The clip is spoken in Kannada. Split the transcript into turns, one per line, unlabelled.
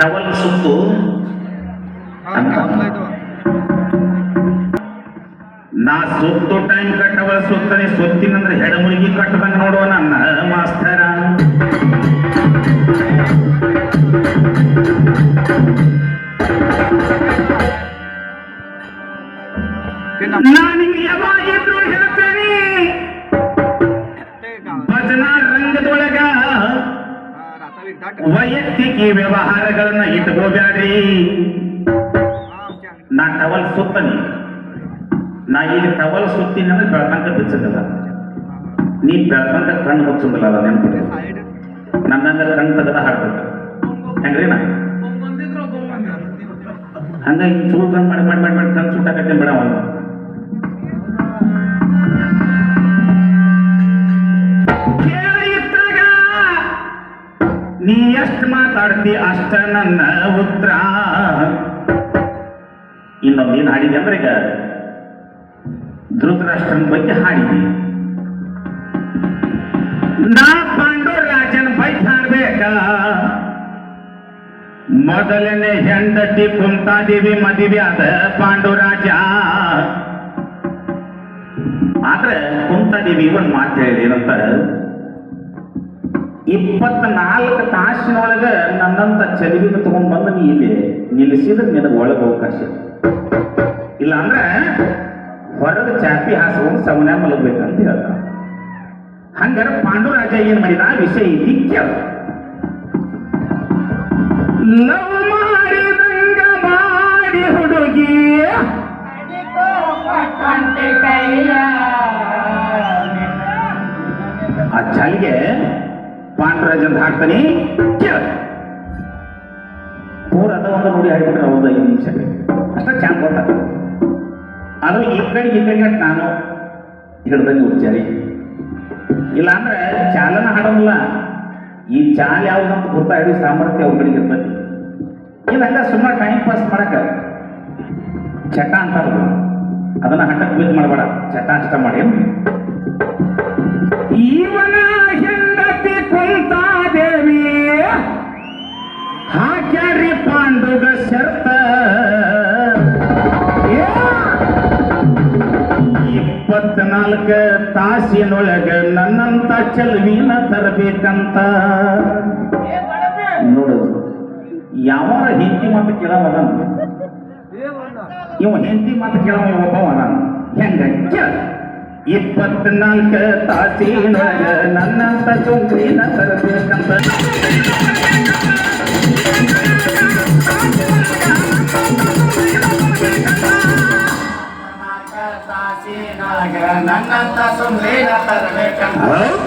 ಟವಲ್ ಸುತ್ತು ನಾ ಸುತ್ತು ಟೈಮ್ ಕಟ್ಟವಳ ಸುತ್ತನೆ ಸುತ್ತಿನಂದ್ರೆ ಹೆಡಮುಳಿಗಿ ಕಟ್ಟದಂಗ ನೋಡುವ ನನ್ನ ಮಾಸ್ತರ. ನಾನು ಯಾವಾಗಿದ್ರು ಹೇಳ್ತೇನೆ. ವೈಯಕ್ತಿಕ ವ್ಯವಹಾರಗಳನ್ನ ಇಟ್ಕೋಬ್ಯಾಡ್ರಿ. ನಾ ಟವಲ್ ಸುತ್ತನಿ. ನಾ ಇಲ್ಲಿ ಟವಲ್ ಸುತ್ತೀನಿ ಅಂದ್ರೆ ಬೆಳ್ತಂಕ ಬಿಚ್ಚದಲ್ಲ ನೀ ಬೆಳ್ತಂಕ ಕಣ್ಣು ಮುಚ್ಚಂಗಿಲ್ಲ ಅದ ನೆನಪಿಡಿ ನನ್ನಂಗ ಕಣ್ಣು ತೆಗೆದ ಹಾಡ್ಬೇಕು ಹೆಂಗ್ರಿ ನಾ? ಹಂಗ ಚೂರು ಕಣ್ ಮಾಡಿ ಮಾಡಿ ಮಾಡಿ ಮಾಡಿ ಕಣ್ ಸುಟ್ಟಾಕತ್ತೇನೆ ಬಿಡ ಅವನು ನೀ ಎಷ್ಟು ಮಾತಾಡ್ತಿ ಅಷ್ಟ ನನ್ನ ಉತ್ತರ. ಇನ್ನೊಂದು ಏನು ಹಾಡಿದೆ ಅಂದ್ರೆ ಈಗ? ಧೃತರಾಷ್ಟ್ರನ ಬಗ್ಗೆ ಹಾಡಿದೆ. ನಾ ಪಾಂಡು ರಾಜನ ಬಗ್ಗೆ ಮೊದಲನೇ ಹೆಂಡತಿ ಕುಂತಾದೇವಿ ಮದುವೆ ಆದ ಪಾಂಡುರಾಜ. ಆದ್ರೆ ಕುಂತಾದೇವಿ ಒಂದು ಮಾತು ಹೇಳಿದೆ ಏನಂತ? ಇಪ್ಪತ್ನಾಲ್ಕು ತಾಸಿನೊಳಗ ನನ್ನಂತ ಚಲಿವಿನ ತಗೊಂಡ್ಬಂದು ನೀ ಇಲ್ಲಿ ನಿಲ್ಲಿಸಿದ್ರೆ ನಿನಗೆ ಒಳಗೆ ಅವಕಾಶ. ಇಲ್ಲ ಅಂದ್ರೆ ಹೊರಗೆ ಚಾಪಿ ಹಾಸ್ಕೊಂಡು ಸವನ ಮಲಗ್ಬೇಕಂತ ಹೇಳ್ತಾನ ಹಂಗಾರ ಪಾಂಡುರಾಜ ಏನ್ ಮಾಡಿದ? ಆ ವಿಷಯ ಐತಿ ಕೇಳ. ಲವ್ ಮಾಡಿದಂಗ ಮಾಡಿ ಹುಡುಗಿ. ಆ ಚಾಲಿಗೆ ಪಾಂಡುರಾಜ್ ಅಂತ ಹಾಕ್ತಾನೆ ಕೇಳು. ಪೂರ ಅದ ಒಂದು ನೋಡಿ ಹಾಡ್ಬಿಟ್ರೆ ಒಂದು ಐದು ನಿಮಿಷ. ಅಷ್ಟ ಚಾನ್ ಗೊತ್ತಾಗ ಅದು ಈ ಕಡೆ ಈ ಕಡೆ ನಾನು ಹಿಡ್ದಂಗೆ ಉಚ್ಚಾರಿ ಇಲ್ಲಾಂದ್ರೆ ಚಾಲನ ಹಾಡೋಲ್ಲ ಈ ಚಾಲ್ ಯಾವ್ದಂತ ಗೊತ್ತಾ ಹೇಳಿ ಸಾಮರ್ಥ್ಯ ಅವ್ರ ಕಡೆಗೆ ಇರ್ತೈತಿ. ಇದಂಗ ಸುಮ್ಮನೆ ಟೈಮ್ ಪಾಸ್ ಮಾಡಕ ಚಟ ಅಂತಾರ ಅದನ್ನ ಹಠಕ್ಕೆ ಬಿದ್ದು ಮಾಡಬೇಡ. ಚಟ ಅಷ್ಟ ಮಾಡಿ. ಪಾಂಡುಗ ಶರ್ತ! ಇಪ್ಪತ್ನಾಲ್ಕ ತಾಸಿನೊಳಗ ನನ್ನಂತ ಚೆಲ್ವಿನ ತರಬೇಕಂತ. ನೋಡು ಯಾವ ಹೆಂಡತಿ ಮಾತು ಕೇಳವ ಇವ ಹೆಂಡತಿ ಮಾತು ಕೇಳವ ಒಬ್ಬವ ನಾನು. ಹೆಂಗ ಕೇಳ. ಇಪ್ಪತ್ನಾಲ್ಕ ತಾಸಿನೊಳಗ ನನ್ನಂತ ಚುಂಬಿನ ತರಬೇಕಂತ.
ನನ್ನಂತ ಸುಂದರ ತರಬೇಕಂತ.
ಹೌದ್?